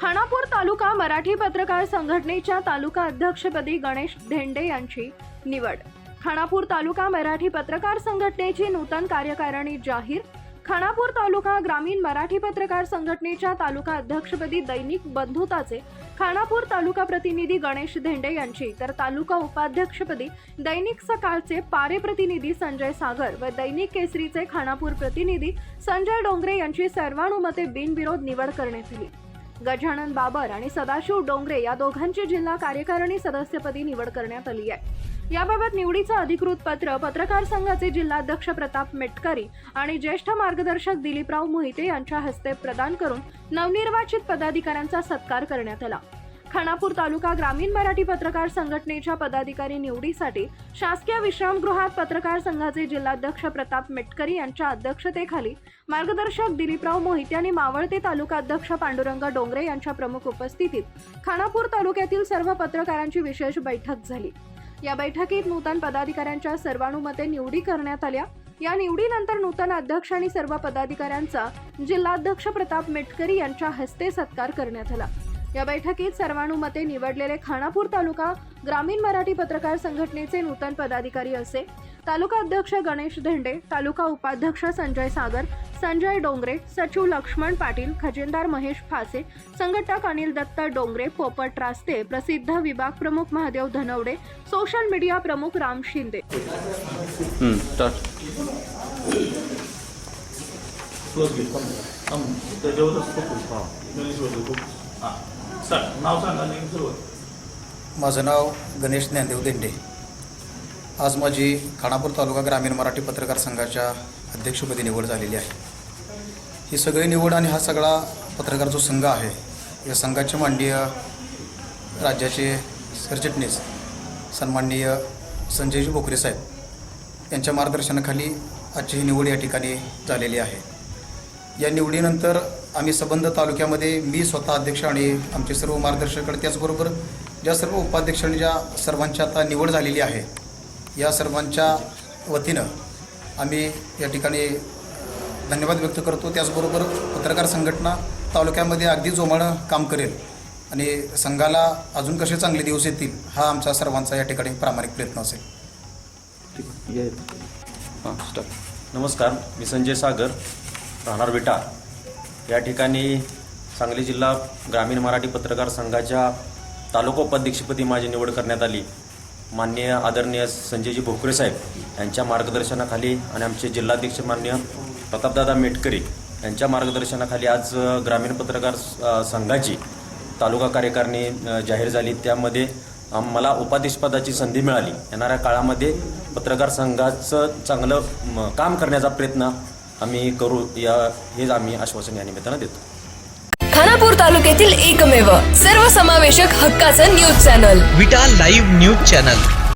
खानापूर तालुका मराठी पत्रकार संघटनेच्या तालुका अध्यक्षपदी गणेश धेंडे यांची निवड. खानापूर तालुका मराठी पत्रकार संघटनेची नूतन कार्यकारिणी जाहीर. खानापूर तालुका ग्रामीण मराठी पत्रकार संघटनेच्या तालुका अध्यक्षपदी दैनिक बंधुताचे. खानापूर तालुका प्रतिनिधी गणेश धेंडे यांची तर तालुका उपाध्यक्षपदी दैनिक सकाळचे पारे प्रतिनिधी संजय सागर व दैनिक केसरीचे खानापूर प्रतिनिधी संजय डोंगरे यांची सर्वानुमते बिनविरोध निवड करण्यात आली. गजानन बाबर आणि सदाशिव डोंगरे या दोघांची जिल्हा कार्यकारिणी सदस्यपदी निवड करण्यात आली आहे. याबाबत निवडीचं अधिकृत पत्र पत्रकार संघाचे जिल्हाध्यक्ष प्रताप मेटकरी आणि ज्येष्ठ मार्गदर्शक दिलीपराव मोहिते यांच्या हस्ते प्रदान करून नवनिर्वाचित पदाधिकाऱ्यांचा सत्कार करण्यात आला. खानापूर तालुका ग्रामीण मराठी पत्रकार संघटनेच्या पदाधिकारी निवडीसाठी शासकीय विश्रामगृहात पत्रकार संघाचे जिल्हाध्यक्ष प्रताप मेटकरी यांच्या अध्यक्षतेखाली मार्गदर्शक दिलीपराव मोहित आणि मावळते तालुका अध्यक्ष पांडुरंग डोंगरे यांच्या प्रमुख उपस्थितीत खानापूर तालुक्यातील सर्व पत्रकारांची विशेष बैठक झाली. या बैठकीत नूतन पदाधिकाऱ्यांच्या सर्वानुमते निवडी करण्यात आल्या. या निवडीनंतर नूतन अध्यक्ष आणि सर्व पदाधिकाऱ्यांचा जिल्हाध्यक्ष प्रताप मेटकरी यांच्या हस्ते सत्कार करण्यात आला. या बैठकीत सर्वानुमते निवडलेले खानापूर तालुका ग्रामीण मराठी पत्रकार संघटनेचे नूतन पदाधिकारी असे. तालुका अध्यक्ष गणेश धेंडे तालुका उपाध्यक्ष संजय सागर संजय डोंगरे सचिव लक्ष्मण पाटील खजिनदार महेश फासे संघटक अनिल दत्त डोंगरे पोपट रास्ते प्रसिद्ध विभाग प्रमुख महादेव धनवडे सोशल मीडिया प्रमुख राम शिंदे. सर नाव सांगा आणि सुरुवात. माझं नाव गणेश ज्ञानदेव देंडे. आज माझी खानापूर तालुका ग्रामीण मराठी पत्रकार संघाच्या अध्यक्षपदी निवड झालेली आहे. ही सगळी निवड आणि हा सगळा पत्रकार जो संघ आहे या संघाचे माननीय राज्याचे सरचिटणीस सन्माननीय संजयजी भोकरे साहेब यांच्या मार्गदर्शनाखाली आजची ही निवड या ठिकाणी झालेली आहे. या निवडीनंतर आम्ही संबंध तालुक्यामध्ये मी स्वतः अध्यक्ष आणि आमचे सर्व मार्गदर्शक त्याचबरोबर ज्या सर्व उपाध्यक्ष आणि ज्या सर्वांची आता निवड झालेली आहे या सर्वांच्या वतीनं आम्ही या ठिकाणी धन्यवाद व्यक्त करतो. त्याचबरोबर पत्रकार संघटना तालुक्यामध्ये अगदी जोमानं काम करेल आणि संघाला अजून कसे चांगले दिवस येतील हा आमचा सर्वांचा या ठिकाणी प्रामाणिक प्रयत्न असेल. हां नमस्कार मी संजय सागर राहणार विटा. या ठिकाणी सांगली जिल्हा ग्रामीण मराठी पत्रकार संघाच्या तालुका उपाध्यक्षपदी माझी निवड करण्यात आली. माननीय आदरणीय संजयजी भोकरे साहेब यांच्या मार्गदर्शनाखाली आणि आमचे जिल्हाध्यक्ष मान्य प्रतापदादा मेटकरी यांच्या मार्गदर्शनाखाली आज ग्रामीण पत्रकार संघाची तालुका कार्यकारिणी जाहीर झाली. त्यामध्ये मला उपाध्यक्षपदाची संधी मिळाली. येणाऱ्या काळामध्ये पत्रकार संघाचं चांगलं म, काम करण्याचा प्रयत्न आम्ही करू या हेच आम्ही आश्वासन या निमित्तानं देतो. खानापूर तालुक्यातील एकमेव सर्वसमावेशक हक्काचं news channel. Vita live news channel.